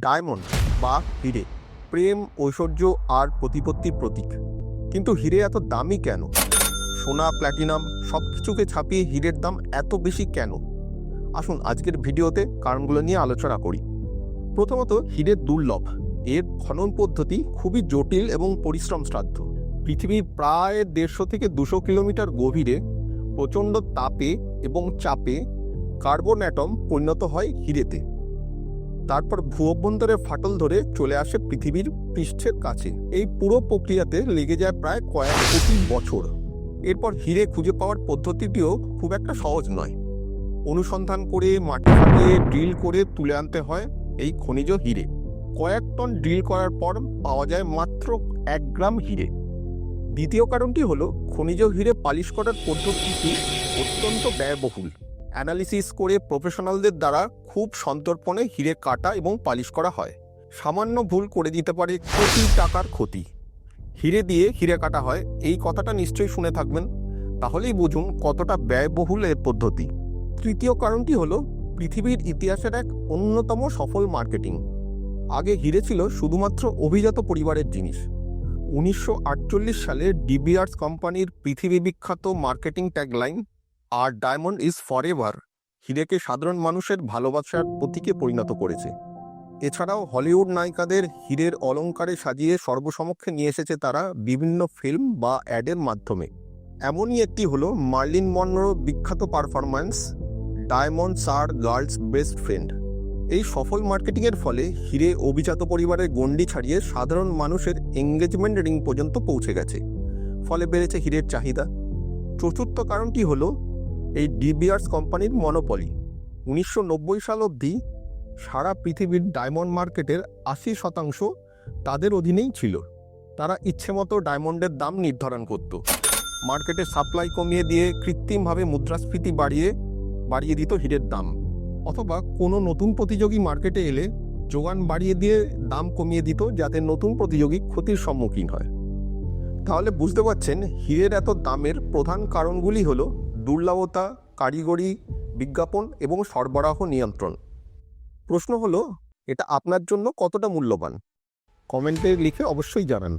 Diamond বা হিরে, প্রেম, ঐশ্বর্য আর প্রতিপত্তির প্রতীক। কিন্তু হিরে এত দামি কেন? সোনা, প্ল্যাটিনাম সব কিছুকে ছাপিয়ে হিরের দাম এত বেশি কেন? আসুন আজকের ভিডিওতে কারণগুলো নিয়ে আলোচনা করি। প্রথমত, হীরের দুর্লভ। এর খনন পদ্ধতি খুবই জটিল এবং পরিশ্রম শ্রাদ্ধ পৃথিবীর প্রায় দেড়শো থেকে দুশো কিলোমিটার গভীরে প্রচণ্ড তাপে এবং চাপে কার্বন অ্যাটম পরিণত হয় হিরেতে। তারপর ভূঅভ্যন্তরে ফাটল ধরে চলে আসে পৃথিবীর পৃষ্ঠের কাছে। এই পুরো প্রক্রিয়াতে লেগে যায় প্রায় কয়েক কোটি বছর। এরপর হিরে খুঁজে পাওয়ার পদ্ধতিটিও খুব একটা সহজ নয়। অনুসন্ধান করে মাটি ফাটিয়ে ড্রিল করে তুলে আনতে হয় এই খনিজ হিরে। কয়েক টন ড্রিল করার পর পাওয়া যায় মাত্র এক গ্রাম হিরে। দ্বিতীয় কারণটি হলো, খনিজ হিরে পালিশ করার পদ্ধতিটি অত্যন্ত ব্যয়বহুল। অ্যানালিসিস করে প্রফেশনালদের দ্বারা খুব সন্তর্পণে হিরে কাটা এবং পালিশ করা হয়। সামান্য ভুল করে দিতে পারে কোটি টাকার ক্ষতি। হিরে দিয়ে হিরে কাটা হয়, এই কথাটা নিশ্চয়ই শুনে থাকবেন। তাহলেই বুঝুন কতটা ব্যয়বহুল এর পদ্ধতি। তৃতীয় কারণটি হলো, পৃথিবীর ইতিহাসের এক অন্যতম সফল মার্কেটিং। আগে হিরে ছিল শুধুমাত্র অভিজাত পরিবারের জিনিস। উনিশশো আটচল্লিশ সালে ডিবিআর্স কোম্পানির পৃথিবী বিখ্যাত মার্কেটিং ট্যাগলাইন আর ডায়মন্ড ইজ ফর এভার হিরেকে সাধারণ মানুষের ভালোবাসার প্রতীকে পরিণত করেছে। এছাড়াও হলিউড নায়িকাদের হীরের অলঙ্কারে সাজিয়ে সর্বসমক্ষে নিয়ে এসেছে তারা বিভিন্ন ফিল্ম বা অ্যাডের মাধ্যমে। এমনই একটি হলো মার্লিন মনরো বিখ্যাত performance diamonds are girl's best friend. এই সফল মার্কেটিংয়ের ফলে হিরে অভিজাত পরিবারের গণ্ডি ছাড়িয়ে সাধারণ মানুষের এঙ্গেজমেন্ট রিং পর্যন্ত পৌঁছে গেছে। ফলে বেড়েছে হীরের চাহিদা। চতুর্থ কারণটি হলো এই ডিবিআর্স কোম্পানির মনোপলি উনিশশো নব্বই সাল অবধি সারা পৃথিবীর ডায়মন্ড মার্কেটের আশি শতাংশ তাদের অধীনেই ছিল। তারা ইচ্ছেমতো ডায়মন্ডের দাম নির্ধারণ করত। মার্কেটে সাপ্লাই কমিয়ে দিয়ে কৃত্রিমভাবে মুদ্রাস্ফীতি বাড়িয়ে বাড়িয়ে দিত হীরের দাম। অথবা কোনো নতুন প্রতিযোগী মার্কেটে এলে যোগান বাড়িয়ে দিয়ে দাম কমিয়ে দিত যাতে নতুন প্রতিযোগী ক্ষতির সম্মুখীন হয়। তাহলে বুঝতে পারছেন হীরের এত দামের প্রধান কারণগুলি হলো দুর্লভতা, কারিগরি, বিজ্ঞাপন এবং সরবরাহ নিয়ন্ত্রণ। প্রশ্ন হলো, এটা আপনার জন্য কতটা মূল্যবান? কমেন্টে লিখে অবশ্যই জানান।